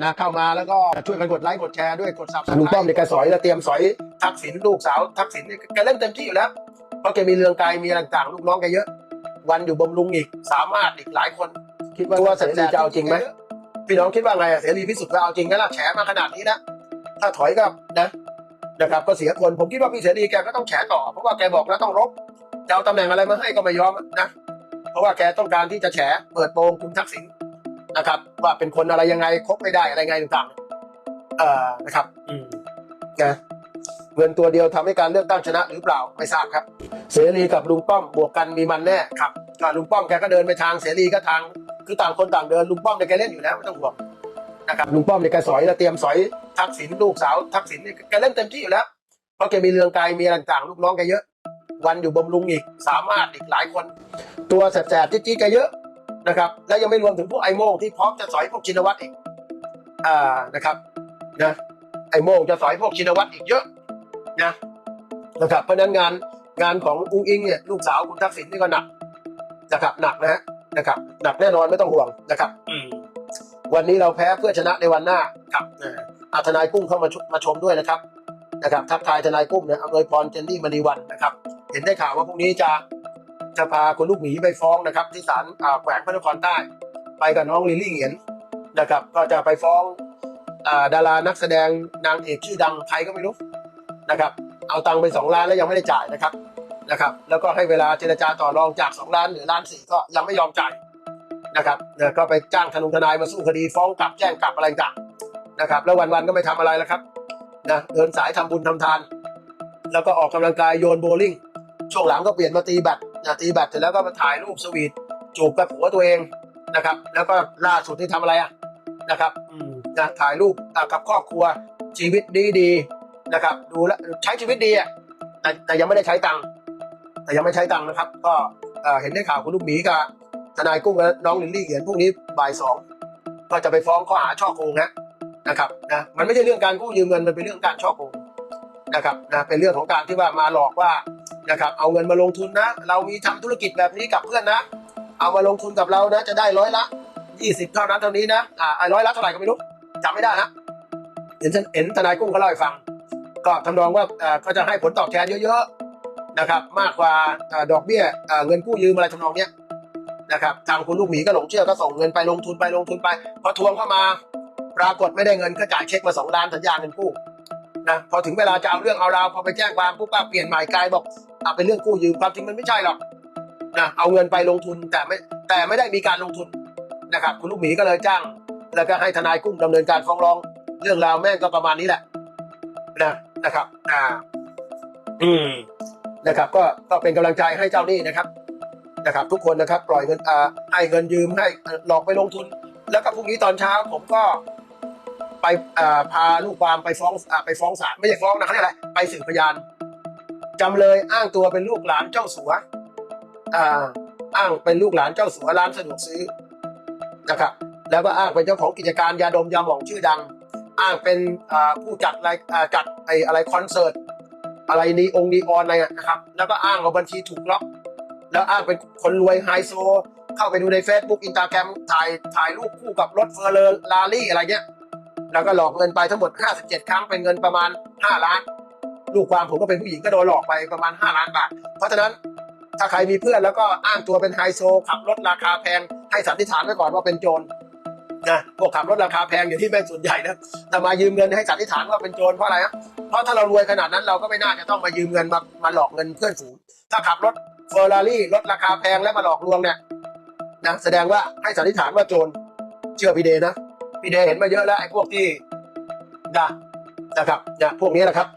นะเข้ามาแล้วก็ช่วยกันกดไลค์กดแชร์ด้วยกดซับลุงป้อมเนี่ยแกสอยแล้วเตรียมสอยทักษิณลูกสาวทักษิณเนี่ยแกเล่นเต็มที่อยู่แล้วเพราะแกมีเรืองไกลมีอะไรต่างๆลูกน้องแกเยอะ วันอยู่บำรุงอีกสามารถอีกหลายคนคิดว่าตัวเสรีจะเอาจริงไหมพี่น้องคิดว่าไงเสรีพิสุทธิ์จะเอาจริงไหมล่ะแฉมาขนาดนี้นะถ้าถอยก็นะนะครับก็เสียคนผมคิดว่าพี่เสรีแกก็ต้องแฉต่อเพราะว่าแกบอกแล้วต้องรบจะเอาตำแหน่งอะไรมาให้ก็ไม่ยอมนะเพราะว่าแกต้องการที่จะแฉเปิดโปงคุณทักษิณ นะครับ ว่าเป็นคนอะไรยังไงคบไม่ได้อะไรไงต่างๆเอ่อนะครับอืมนะเงินตัวเดียวทำให้การเลือกตั้งชนะหรือเปล่าไม่ทราบครับ เสรีกับลุงป้อมบวกกันมีมันแน่ครับก็ลุงป้อมแกก็เดินไปทางเสรีก็ทาง คือต่างคนต่างเดินลุงป้อมเนี่ยแกเล่นอยู่แล้วไม่ต้องห่วงนะครับลุงป้อมเนี่ยแกสอยแล้วเตรียมสอยทักษิณลูกสาวทักษิณเนี่ยแกเล่นเต็มที่อยู่แล้วเพราะแกมีเรืองไกลมีอะไรต่างๆลูกน้องแกเยอะ วันอยู่บำรุงอีกสามารถอีกหลายคน ตัวแสบๆจี๊ดๆแกเยอะ นะครับ แล้วยังไม่รวมถึงพวกไอโมงที่พร้อมจะสอยพวกชินวัตรอีกอ่านะครับนะไอโมงจะสอยพวกชินวัตรอีกเยอะนะนะครับเพราะฉะนั้นงานงานของอุ้งอิงเนี่ยลูกสาวคุณทักษิณนี่ก็หนักนะครับหนักนะฮะนะครับหนักแน่นอนไม่ต้องห่วงนะครับอืมวันนี้เราแพ้เพื่อชนะในวันหน้าครับเอ่ออาทนายกุ้งเข้ามาชมาชมด้วยนะครับนะครับทักทายทนายกุ้งเนี่ยอำนวยพรเจนนี่มณีวันนะครับ เห็นได้ข่าวว่าพรุ่งนี้จะ จะพาคุณลูกหมีไปฟ้องนะครับ ที่ศาลแขวงพระนครใต้ ไปกับน้องลิลลี่เหงียนนะครับ ก็จะไปฟ้องอดารานักแสดงนางเอกชื่อดังใครก็ไม่รู้นะครับ เอาตังค์ไปสองล้านแล้วยังไม่ได้จ่ายนะครับนะครับ แล้วก็ให้เวลาเจรจาต่อรองจากสองล้านหลือล้านสี่ก็ยังไม่ยอมจ่ายนะครับเนี่ยก็ไปจ้างทนงทนายมาสู้คดีฟ้องกลับแจ้งกลับอะไรต่างนะครับ แล้ววันๆก็ไม่ทำอะไรแล้วครับนะเดินสายทำบุญทำทาน แล้วก็ออกกำลังกายโยนโบว์ลิ่งช่วงหลังก็เปลี่ยนมาตีแบต นะตีแบตเสร็จแล้วก็มาถ่ายรูปสวีทจูบกับผัวตัวเองนะครับ แล้วก็ล่าสุดที่ทำอะไรอะนะครับอืมนะถ่ายรูปอะกับครอบครัวชีวิตดีดีๆนะครับ ดูแลวใช้ชีวิตดีอะแต่แต่ยังไม่ได้ใช้ตังค์แต่ยังไม่ใช้ตังค์นะครับ ก็เอ่อเห็นได้ข่าวคุณลูกหมีกับทนายกุ้งและน้องลิลลี่เขียนพรุ่งนี้บ่ายสองก็จะไปฟ้องข้อหาช่อโกงนะนะครับนะมันไม่ใช่เรื่องการกู้ยืมเงินมันเป็นเรื่องการช่อโกงนะครับนะเป็นเรื่องของการที่ว่ามาหลอกว่า นะครับเอาเงินมาลงทุนนะ เรามีทำธุรกิจแบบนี้กับเพื่อนนะ เอามาลงทุนกับเรานะ จะได้ร้อยละยี่สิบเท่านั้นเท่านี้นะอ่าร้อยละเท่าไหร่ก็ไม่รู้จำไม่ได้นะเห็นเห็นทนายกุ้งเขาเล่าให้ฟัง ก็ทำนองว่าอ่าก็จะให้ผลตอบแทนเยอะๆนะครับมากกว่าอ่าดอกเบี้ยอ่าเงินกู้ยืมอะไรทำนองเนี้ยนะครับทางคุณลูกหมีก็หลงเชื่อก็ส่งเงินไปลงทุนไปลงทุนไป พอทวงเข้ามา ปรากฏไม่ได้เงินก็จ่ายเช็คมาสองล้านสัญญาเงินกู้ นะพอถึงเวลาจะเอาเรื่องเอาราวพอไปแจ้งความปุ๊บก็เปลี่ยนหมายกลายบอกอะเป็นเรื่องกู้ยืมความจริงมันไม่ใช่หรอกนะเอาเงินไปลงทุนแต่ไม่แต่ไม่ได้มีการลงทุนนะครับคุณลูกหมีก็เลยจ้าง แล้วก็ให้ทนายกุ้งดำเนินการฟ้องร้อง เรื่องราวแม่งก็ประมาณนี้แหละนะนะครับอ่าอืมนะครับ ก็ก็เป็นกำลังใจให้เจ้าหนี้นะครับ นะครับ ทุกคนนะครับ ปล่อยเงินอ่าให้เงินยืมให้เอ่อหลอกไปลงทุน แล้วก็พรุ่งนี้ตอนเช้าผมก็ ไปพาลูกความไปฟ้องอไปฟ้องศาลไม่ใช่ฟ้องนะเขาเรียกอะไรไปสืบพยานจำเลยอ้างตัวเป็นลูกหลานเจ้าสัวอ้างเป็นลูกหลานเจ้าสัวร้านสะดวกซื้อนะครับแล้วก็อ้างเป็นเจ้าของกิจการยาดมยาหม่องชื่อดัง อ้างเป็นผู้จัดรายอ่าจัดไออะไรคอนเสิร์ตอะไรนีองค์นีออนอะไรนะครับ แล้วก็อ้างว่าบัญชีถูกล็อก แล้วอ้างเป็นคนรวยไฮโซ เข้าไปดูใน Facebook อินสตาแกรมถ่ายถ่ายรูปคู่กับรถเฟอร์เรอร์ลารี่อะไรเงี้ย แล้วก็หลอกเงินไปทั้งหมด 57 ครั้งเป็นเงินประมาณ 5 ล้าน ลูกความผมก็เป็นผู้หญิงก็โดนหลอกไปประมาณ 5 ล้านบาท เพราะฉะนั้นถ้าใครมีเพื่อนแล้วก็อ้างตัวเป็นไฮโซขับรถราคาแพงให้สันนิษฐานไว้ก่อนว่าเป็นโจรนะพวกขับรถราคาแพงอย่างที่เป็นส่วนใหญ่นะแต่มายืมเงินให้สันนิษฐานว่าเป็นโจรเพราะอะไรนะเพราะถ้าเรารวยขนาดนั้นเราก็ไม่น่าจะต้องมายืมเงินมามาหลอกเงินเพื่อนฝูงถ้าขับรถเฟอร์รารี่รถราคาแพงแล้วมาหลอกลวงเนี่ยนะแสดงว่าให้สันนิษฐานว่าโจรเชื่อพี่เดนะ พี่เดเห็นมาเยอะแล้วไอ้พวกที่นะนะครับนี่ยพวกนี้แหละครับ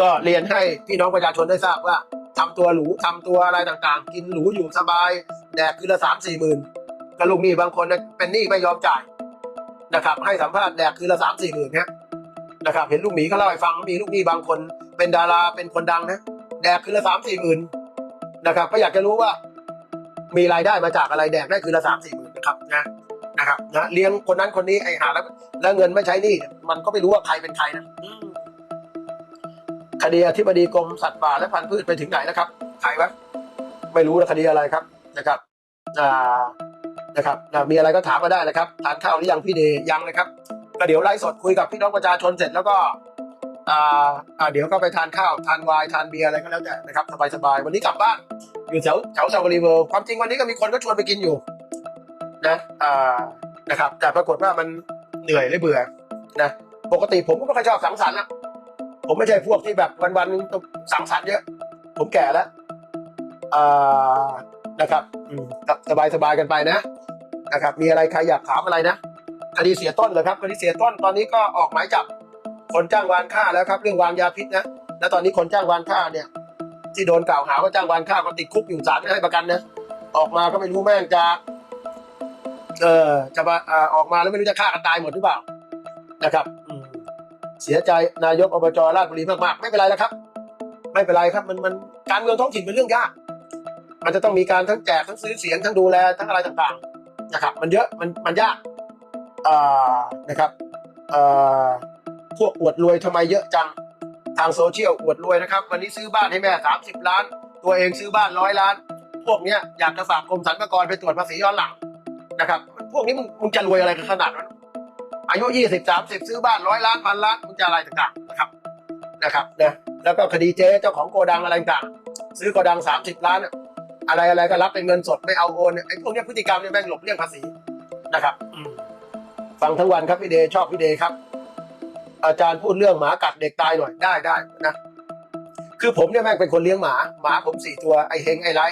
ก็เรียนให้พี่น้องประชาชนได้ทราบว่าทำตัวหรูทำตัวอะไรต่างๆ กินหรูอยู่สบายแดกคืนละสามสี่หมื่นก็ลูกหนี้บางคนเป็นหนี้ไม่ยอมจ่ายนะครับ ให้สัมภาษณ์แดกคืนละสามสี่หมื่นเนี่ยนะครับเห็นลูกหมีเขาเล่าให้ฟังมีลูกหนี้บางคน เป็นดาราเป็นคนดังนะแดกคืนละสามสี่หมื่นนะครับก็อยากจะรู้ว่า มีรายได้มาจากอะไรแดกได้คืนละสามสี่หมื่นนะครับนะ นะครับนะเลี้ยงคนนั้นคนนี้ไอ้หาแล้วแล้วเงินไม่ใช้หนี่มันก็ไม่รู้ว่าใครเป็นใครนะอืมคดีอธิบดีกรมสัตว์ป่าและพันธุ์พืชไปถึงไหนแล้วครับใครวะไม่รู้นะคดีอะไรครับนะครับอ่านะครับนะมีอะไรก็ถามมาได้นะครับทานข้าวหรือยังพี่เดย์ยังนะครับก็เดี๋ยวไลฟ์สดคุยกับพี่น้องประชาชนเสร็จแล้วก็อ่าอ่าเดี๋ยวก็ไปทานข้าวทานไวน์ทานเบียร์อะไรก็แล้วแต่นะครับสบายๆวันนี้กลับบ้านอยู่แถวแถวซาบรีเวิลด์ความจริงวันนี้ก็มีคนก็ชวนไปกินอยู่ นะอ่านะครับ แต่ปรากฏว่ามันเหนื่อยเลยเบื่อนะปกติผมก็ไม่ค่อยชอบสังสรรค์นะผมไม่ใช่พวกที่แบบวันๆต้องสังสรรค์เยอะ ผมแก่แล้วอ่านะครับอืมสบายสบายๆกันไปนะนะครับ มีอะไรใครอยากถามอะไรนะคดีเสียต้นเหรอครับคดีเสียต้นตอนนี้ก็ออกหมายจับ คนจ้างวานฆ่าแล้วครับ เรื่องวางยาพิษนะแล้วตอนนี้คนจ้างวานฆ่าเนี่ย ที่โดนกล่าวหาว่าจ้างวานฆ่าก็ติดคุกอยู่ศาลไม่ให้ประกันนะออกมาก็ไม่รู้แม่งจะ เออจะมาอ่าออกมาแล้วไม่รู้จะฆ่ากันตายหมดหรือเปล่านะครับอืมเสียใจนายกอบจราชบุรีมากๆ ไม่เป็นไรแล้วครับ ไม่เป็นไรครับมันมันการเมืองท้องถิ่นเป็นเรื่องยาก มันจะต้องมีการทั้งแจกทั้งซื้อเสียงทั้งดูแลทั้งอะไรต่างๆนะครับ มันเยอะมันมันยากอ่านะครับอ่อพวกอวดรวยทำไมเยอะจังทางโซเชียลอวดรวยนะครับ วันนี้ซื้อบ้านให้แม่สามสิบล้าน ตัวเองซื้อบ้านร้อยล้าน พวกเนี้ยอยากจะฝากกรมสรรพากรไปตรวจภาษีย้อนหลัง นะครับ พวกนี้มึงมึงจะรวยอะไรกันขนาดนั้น อายุยี่สิบสามสิบซื้อบ้านร้อยล้านพันล้านมึงจะอะไรต่างๆนะครับนะครับนะแล้วก็คดีเจ๊เจ้าของโกดังอะไรต่างๆซื้อโกดังสามสิบล้าน อะอะไรอะไรก็รับเป็นเงินสดไม่เอาโอนเนี่ยไอ้พวกเนี้ยพฤติกรรมเนี่ยแม่งหลบเลี่ยงภาษีนะครับอืมฟังทั้งวันครับพี่เดย์ชอบพี่เดย์ครับ อาจารย์พูดเรื่องหมากัดเด็กตายหน่อยได้ได้นะคือผมเนี่ยแม่งเป็นคนเลี้ยงหมาหมาผมสี่ตัวไอ้เฮงไอ้ไร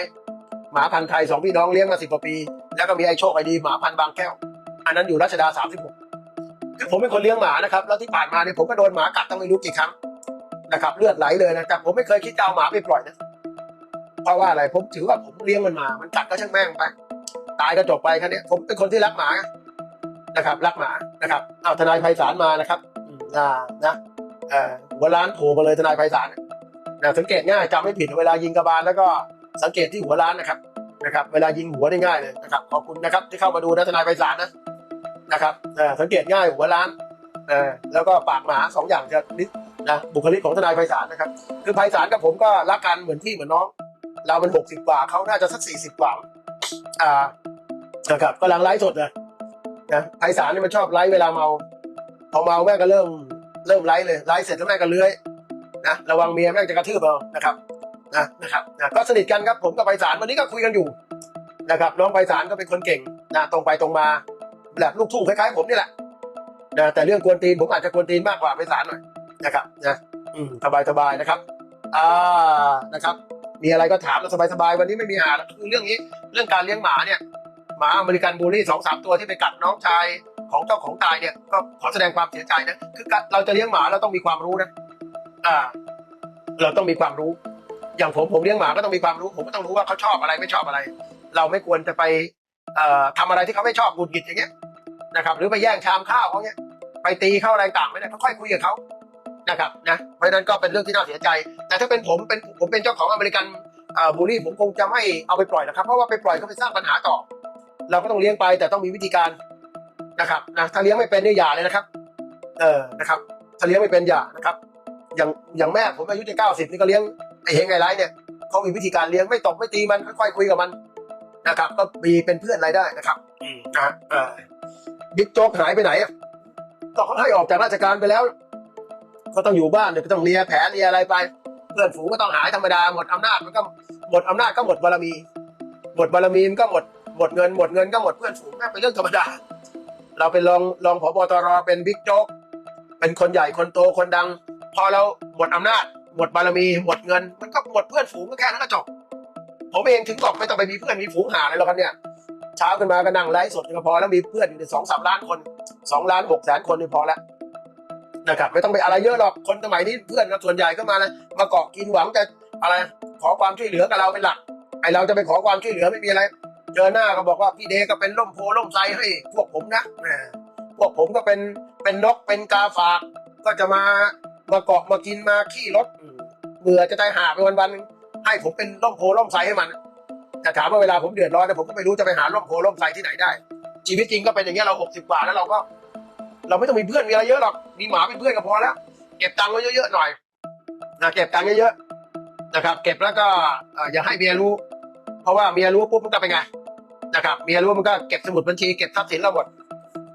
หมาพันธุ์ไทยสองพี่น้องเลี้ยงมาสิบกว่าปี แล้วก็มีไอ้โชคไอ้ดีหมาพันธุ์บางแก้ว อันนั้นอยู่รัชดาสามสิบหกคือผมเป็นคนเลี้ยงหมานะครับ แล้วที่ผ่านมาเนี่ยผมก็โดนหมากัดตั้งไม่รู้กี่ครั้งนะครับเลือดไหลเลยนะครับ ผมไม่เคยคิดจะเอาหมาไปปล่อยนะเพราะว่าอะไรผมถือว่าผมเลี้ยงมันมา มันกัดก็ช่างแม่งไป ตายก็จบไปแค่นี้ผมเป็นคนที่รักหมานะครับ รักหมานะครับเอาทนายไพศาลมานะครับอ่านะเอ่อหัวร้านโผล่มาเลยทนายไพศาลนะสังเกตง่ายจำไม่ผิดเวลายิงกระบาลแล้วก็ สังเกตที่หัวร้านนะครับนะครับ เวลายิงหัวได้ง่ายเลยนะครับขอบคุณนะครับที่เข้ามาดูนะทนายไพศาลนะนะครับสังเกตง่ายหัวร้านแล้วก็ปากหมาสองอย่างจะนิดนะบุคลิกของทนายไพศาลนะครับ คือไพศาลกับผมก็รักกันเหมือนพี่เหมือนน้อง เราเป็นหกสิบกว่าเขาน่าจะสักสี่สิบกว่าอ่านะครับกำลังไลฟ์สดเลยนะไพศาลนี่มันชอบไลฟ์เวลาเมาพอเมาแม่ก็เริ่มเริ่มไลฟ์เลยไลฟ์เสร็จแล้วแม่ก็เลื้อยนะระวังเมียแม่งจะกระทืบเอานะครับ นะนะครับนะก็สนิทกันครับผมกับไพศาลวันนี้ก็คุยกันอยู่นะครับน้องไพศาลก็เป็นคนเก่งนะตรงไปตรงมาแบบลูกทุ่งคล้ายๆผมนี่แหละนะแต่เรื่องกวนตีนผมอาจจะกวนตีนมากกว่าไพศาลหน่อยนะครับนะอืมสบายๆนะครับอ่านะครับ มีอะไรก็ถามเราสบายๆวันนี้ไม่มีหาคือเรื่องนี้เรื่องการเลี้ยงหมาเนี่ยหมาอเมริกันบูลลี่สองสามตัวที่ไปกัดน้องชายของเจ้าของตายเนี่ยก็ขอแสดงความเสียใจนะคือเราจะเลี้ยงหมาเราต้องมีความรู้นะอ่า เราต้องมีความรู้ อย่างผมผมเลี้ยงหมาก็ต้องมีความรู้ ผมก็ต้องรู้ว่าเขาชอบอะไรไม่ชอบอะไร เราไม่ควรจะไปเอ่อทำอะไรที่เขาไม่ชอบหงุดหงิดอย่างเงี้ยนะครับ หรือไปแย่งชามข้าวเขาเงี้ยไปตีเข้าอะไรต่างไม่ได้ก็ค่อยคุยกับเขานะครับนะเพราะนั้นก็เป็นเรื่องที่น่าเสียใจ แต่ถ้าเป็นผมเป็นผมเป็นเจ้าของอเมริกันบูลลี่ผมคงจะไม่เอาไปปล่อยนะครับ เพราะว่าไปปล่อยก็ไปสร้างปัญหาต่อ เราก็ต้องเลี้ยงไปแต่ต้องมีวิธีการนะครับนะถ้าเลี้ยงไม่เป็นเนี่ยอย่าเลยนะครับ เออนะครับ ถ้าเลี้ยงไม่เป็นอย่านะครับ อย่างอย่างแม่ผมอายุจะเก้าสิบนี่ก็เลี้ยง ไอ้เฮงไอ้ไรเนี่ยเขามีวิธีการเลี้ยงไม่ตบไม่ตีมันค่อยๆคุยกับมันนะครับ ก็มีเป็นเพื่อนอะไรได้นะครับอืมนะเออบิ๊กโจ๊กหายไปไหนอะก็เขาให้ออกจากราชการไปแล้ว ก็ต้องอยู่บ้านเดี๋ยวก็ต้องเลียแผลเลียอะไรไป เพื่อนฝูงก็ต้องหายธรรมดาหมดอำนาจมันก็หมดอำนาจก็หมดบารมี หมดบารมีมันก็หมดหมดเงินหมดเงินก็หมดเพื่อนฝูงนั่นเป็นเรื่องธรรมดา เราเป็นรองรองผบตรเป็นบิ๊กโจ๊กเป็นคนใหญ่คนโตคนดัง พอเราหมดอำนาจ หมดบารมีหมดเงิน มันก็หมดเพื่อนฝูงก็แค่นั้นก็จบผมเองถึงบอกไม่ต้องไปมีเพื่อนมีฝูงหาอะไรหรอกครับเนี่ยเช้าขึ้นมาก็นั่งไลฟ์สดก็พอแล้วมีเพื่อนอยู่ในสองสามล้านคนสองล้านหกแสนคนนี่พอแล้วนะครับไม่ต้องไปอะไรเยอะหรอกคนสมัยนี้เพื่อนก็ส่วนใหญ่ก็มานะมาเกาะกินหวังจะอะไรขอความช่วยเหลือกับเราเป็นหลักไอเราจะไปขอความช่วยเหลือไม่มีอะไร เจอหน้าก็บอกว่าพี่เดก็เป็นล่มโพล่มไทรให้พวกผมนะพวกผมก็เป็นเป็นนกเป็นกาฝากก็จะมา มาเกาะมากินมาขี้รถอืมเบื่อจะตายหาไปวันวันๆหนึ่งให้ผมเป็นล่มโพล่มไทรให้มันแต่ถามว่าเวลาผมเดือดร้อนเนี่ยผมก็ไม่รู้จะไปหาล่มโพล่มไทรที่ไหนได้ ชีวิตจริงก็เป็นอย่างเงี้ยเราหกสิบกว่าแล้วเราก็ เราไม่ต้องมีเพื่อนมีอะไรเยอะหรอกมีหมาเป็นเพื่อนก็พอแล้วเก็บตังค์ไว้เยอะๆหน่อยนะเก็บตังค์เยอะๆนะครับ เก็บแล้วก็เอ่ออย่าให้เมียรู้ เพราะว่าเมียรู้ปุ๊บมันก็เป็นไงนะครับเมียรู้มันก็เก็บสมุดบัญชีเก็บทรัพย์สินเราหมด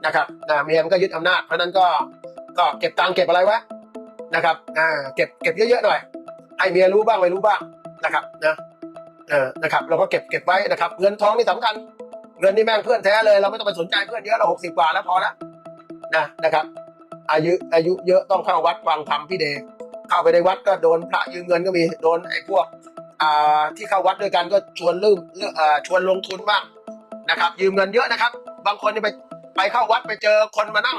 นะครับนะเมียมันก็ยึดอำนาจเพราะฉะนั้นก็ก็เก็บตังค์เก็บอะไรไว้ นะครับอ่าเก็บเก็บเยอะๆหน่อยให้เมียรู้บ้างไม่รู้บ้างนะครับนะเออนะครับเราก็เก็บเก็บไว้นะครับ เงินทองนี่สำคัญ เงินนี่แม่งเพื่อนแท้เลย เราไม่ต้องไปสนใจเพื่อนเยอะเราหกสิบกว่าแล้วพอแล้วนะนะครับ อายุอายุเยอะต้องเข้าวัดฟังธรรมพี่เดชเข้าไปในวัดก็โดนพระยืมเงินก็มีโดนไอ้พวกอ่าที่เข้าวัดด้วยกันก็ชวนลืมเรื่อชวนลงทุนบ้างนะครับ ยืมเงินเยอะนะครับ บางคนนี่ไปไปเข้าวัดไปเจอคนมานั่ง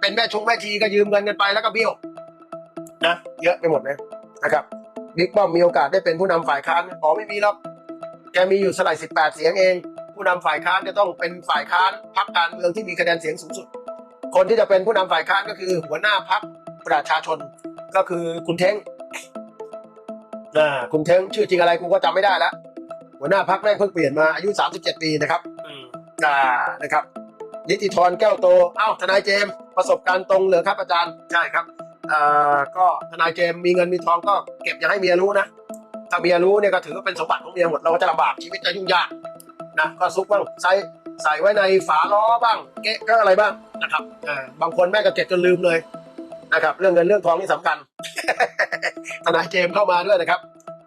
เป็นแม่ชงแม่ชีก็ยืมเงินกันไปแล้วก็เบี้ยว นะเยอะไปหมดเลยนะครับบิ๊กป้อมมีโอกาสได้เป็นผู้นำฝ่ายค้านอ๋อไม่มีหรอกแกมีอยู่สลายสิบแปดเสียงเอง ผู้นำฝ่ายค้านจะต้องเป็นฝ่ายค้านพรรคการเมืองที่มีคะแนนเสียงสูงสุด คนที่จะเป็นผู้นำฝ่ายค้านก็คือหัวหน้าพรรคประชาชนก็คือคุณเท้งอ่าคุณเท้งชื่อจริงอะไรกูก็จำไม่ได้แล้วหัวหน้าพักแม่งเพิ่งเปลี่ยนมาอายุ 37 ปีนะครับอืมอ่านะครับนิติธรแก้วโต เอ้าทนายเจมส์ประสบการณ์ตรงเลยครับอาจารย์ ใช่ครับ อ่าก็ทนายเจมส์มีเงินมีทองก็เก็บอย่าให้เมียรู้นะ ถ้าเมียรู้เนี่ยก็ถือว่าเป็นสมบัติของเมียหมดเราก็จะลำบากชีวิตจะยุ่งยากนะก็ซุกบ้างใส่ใส่ไว้ในฝาล้อบ้าง เก๊ะก็อะไรบ้างนะครับอ่าบางคนแม่ก็เก็บจนลืมเลยนะครับ เรื่องเงินเรื่องทองนี่สำคัญ ทนายเจมส์เข้ามาด้วยนะครับ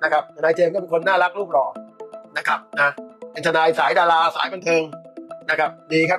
นะครับทนายเจมส์ก็เป็นคนน่ารักรูปหล่อนะครับนะเป็นทนายสายดาราสายบันเทิงนะครับ ดีครับ